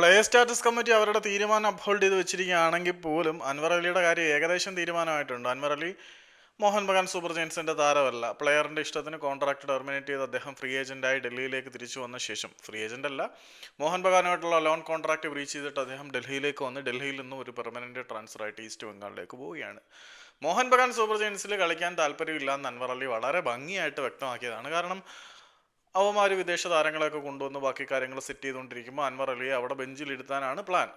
Player status committee അവരുടെ തീരുമാനം uphold ചെയ്ത് വെച്ചിരിക്കുകയാണെങ്കിൽ പോലും അൻവർ അലിയുടെ കാര്യം ഏകദേശം തീരുമാനമായിട്ടുണ്ട്. അൻവർ അലി മോഹൻ ബഗാൻ സൂപ്പർ ജയൻസിന്റെ താരമല്ല. പ്ലെയറിന്റെ ഇഷ്ടത്തിന് കോൺട്രാക്ട് ടെർമിനേറ്റ് ചെയ്ത് അദ്ദേഹം ഫ്രീ ഏജന്റായി ഡൽഹിയിലേക്ക് തിരിച്ചു വന്ന ശേഷം ഫ്രീ ഏജന്റ് അല്ല മോഹൻ ബഗാനുമായിട്ടുള്ള ലോൺ കോൺട്രാക്ട് ബ്രീച്ച് ചെയ്തിട്ട് അദ്ദേഹം ഡൽഹിയിലേക്ക് വന്ന് ഡൽഹിയിൽ നിന്നും ഒരു പെർമനന്റ് ട്രാൻസ്ഫർ ആയിട്ട് ഈസ്റ്റ് ബംഗാളിലേക്ക് പോവുകയാണ്. മോഹൻ ബഗാൻ സൂപ്പർ ജയൻസിൽ കളിക്കാൻ താല്പര്യമില്ല എന്ന് അൻവർ അലി വളരെ ഭംഗിയായിട്ട് വ്യക്തമാക്കിയതാണ്. കാരണം അവന്മാർ വിദേശ താരങ്ങളെയൊക്കെ കൊണ്ടുവന്ന് ബാക്കി കാര്യങ്ങൾ സെറ്റ് ചെയ്തുകൊണ്ടിരിക്കുമ്പോൾ അൻവർ അലിയെ അവിടെ ബെഞ്ചിൽ ഇരുത്താനാണ് പ്ലാൻ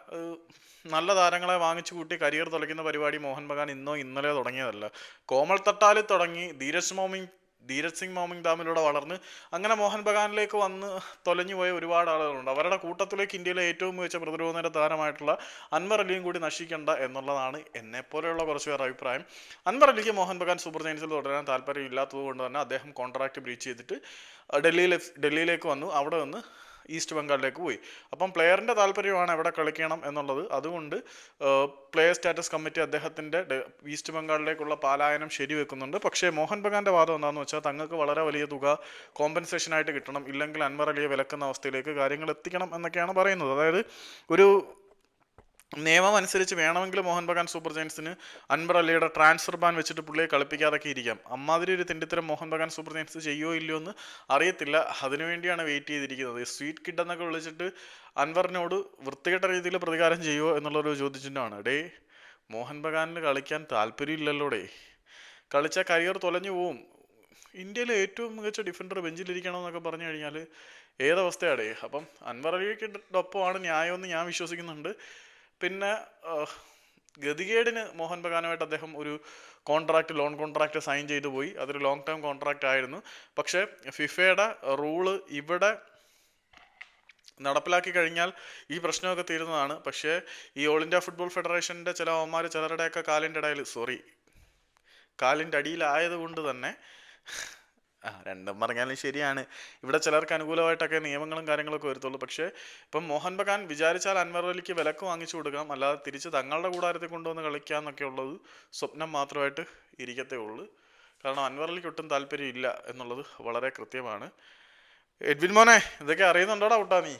നല്ല താരങ്ങളെ വാങ്ങിച്ചു കൂട്ടി കരിയർ തുളയ്ക്കുന്ന പരിപാടി മോഹൻ ബഗാൻ ഇന്നോ ഇന്നലെ തുടങ്ങിയതല്ല. കോമൾ തട്ടാലിൽ തുടങ്ങി ധീരജ് മോമിങ് ധീരജ് സിംഗ് മോമിങ് ദാമിലൂടെ വളർന്ന് അങ്ങനെ മോഹൻ ബഗാനിലേക്ക് വന്ന് തൊലഞ്ഞു പോയ ഒരുപാട് ആളുകളുണ്ട്. അവരുടെ കൂട്ടത്തിലേക്ക് ഇന്ത്യയിലെ ഏറ്റവും മികച്ച പ്രതിരോധ നിര താരമായിട്ടുള്ള അൻവർ അലിയും കൂടി നശിക്കേണ്ട എന്നുള്ളതാണ് എന്നെപ്പോലെയുള്ള കുറച്ച് പേർ അഭിപ്രായം. അൻവർ അലിക്ക് മോഹൻ ബഗാൻ സൂപ്പർ ജയൻസിൽ തുടരാൻ താല്പര്യം ഇല്ലാത്തത് കൊണ്ട് തന്നെ അദ്ദേഹം കോൺട്രാക്ട് ബ്രീച്ച് ചെയ്തിട്ട് ഡൽഹിയിലെ ഡൽഹിയിലേക്ക് വന്നു. അവിടെ നിന്ന് ഈസ്റ്റ് ബംഗാളിലേക്ക് പോയി. അപ്പം പ്ലെയറിന്റെ താല്പര്യമാണ് എവിടെ കളിക്കണം എന്നുള്ളത്. അതുകൊണ്ട് പ്ലെയർ സ്റ്റാറ്റസ് കമ്മിറ്റി അദ്ദേഹത്തിന്റെ ഈസ്റ്റ് ബംഗാളിലേക്കുള്ള പാലായനം ശരിവെക്കുന്നുണ്ട്. പക്ഷേ മോഹൻ ബഗാന്റെ വാദം എന്താണെന്ന് വെച്ചാൽ തങ്ങൾക്ക് വളരെ വലിയ തുക കോമ്പൻസേഷനായിട്ട് കിട്ടണം. ഇല്ലെങ്കിൽ അൻവർ അലിയെ വിലക്കുന്ന അവസ്ഥയിലേക്ക് കാര്യങ്ങൾ എത്തിക്കണം എന്നൊക്കെയാണ് പറയുന്നത്. അതായത് ഒരു നിയമം അനുസരിച്ച് വേണമെങ്കിൽ മോഹൻ ബഗാൻ സൂപ്പർ ജയൻസിന് അൻവർ അലിയുടെ ട്രാൻസ്ഫർ ബാൻ വെച്ചിട്ട് പുള്ളിയെ കളിപ്പിക്കാതൊക്കെ ഇരിക്കാം. അമ്മാതിരി ഒരു തെണ്ടിത്തരം മോഹൻ ബഗാൻ സൂപ്പർ ജയൻസ് ചെയ്യോ ഇല്ലയോ എന്ന് അറിയത്തില്ല. അതിനുവേണ്ടിയാണ് വെയിറ്റ് ചെയ്തിരിക്കുന്നത്. സ്വീറ്റ് കിഡ് എന്നൊക്കെ വിളിച്ചിട്ട് അൻവറിനോട് വൃത്തികെട്ട രീതിയിൽ പ്രതികാരം ചെയ്യുമോ എന്നുള്ളൊരു ചോദ്യചിഹ്നമാണ്. ഡേ മോഹൻ ബഗാനിൽ കളിക്കാൻ താല്പര്യമില്ലല്ലോ ഡേ. കളിച്ച കരിയർ തൊലഞ്ഞു പോവും. ഇന്ത്യയിലെ ഏറ്റവും മികച്ച ഡിഫൻഡർ ബെഞ്ചിലിരിക്കണം എന്നൊക്കെ പറഞ്ഞു കഴിഞ്ഞാൽ ഏതവസ്ഥയാടേ അപ്പം അൻവർ അലിക്കൊപ്പമാണ് ന്യായമെന്ന് ഞാൻ വിശ്വസിക്കുന്നുണ്ട്. പിന്നെ ഗതികേടിന് മോഹൻ ബഗാനുമായിട്ട് അദ്ദേഹം ഒരു കോൺട്രാക്ട് ലോൺ കോൺട്രാക്ട് സൈൻ ചെയ്തു പോയി. അതൊരു ലോങ് ടേം കോൺട്രാക്റ്റ് ആയിരുന്നു. പക്ഷേ ഫിഫയുടെ റൂൾ ഇവിടെ നടപ്പിലാക്കി കഴിഞ്ഞാൽ ഈ പ്രശ്നമൊക്കെ തീരുന്നതാണ്. പക്ഷേ ഈ ഓൾ ഇന്ത്യ ഫുട്ബോൾ ഫെഡറേഷന്റെ ചില അവന്മാർ ചിലരുടെയൊക്കെ കാലിന്റെ ഇടയിൽ സോറി കാലിന്റെ അടിയിലായതുകൊണ്ട് തന്നെ ആ രണ്ടും പറഞ്ഞാലും ശരിയാണ്. ഇവിടെ ചിലർക്ക് അനുകൂലമായിട്ടൊക്കെ നിയമങ്ങളും കാര്യങ്ങളൊക്കെ വരുത്തുള്ളൂ. പക്ഷേ ഇപ്പം മോഹൻ ബഗാൻ വിചാരിച്ചാൽ അൻവർ അലിക്ക് വിലക്ക് വാങ്ങിച്ചു കൊടുക്കാം. അല്ലാതെ തിരിച്ച് തങ്ങളുടെ കൂടാരത്തിൽ കൊണ്ടുവന്ന് കളിക്കുക എന്നൊക്കെ ഉള്ളത് സ്വപ്നം മാത്രമായിട്ട് ഇരിക്കത്തേ ഉള്ളൂ. കാരണം അൻവർ അലിക്ക് ഒട്ടും താല്പര്യം ഇല്ല എന്നുള്ളത് വളരെ കൃത്യമാണ്. എഡ്വിൻ മോനെ ഇതൊക്കെ അറിയുന്നുണ്ടോടാ ഔട്ടാ നീ?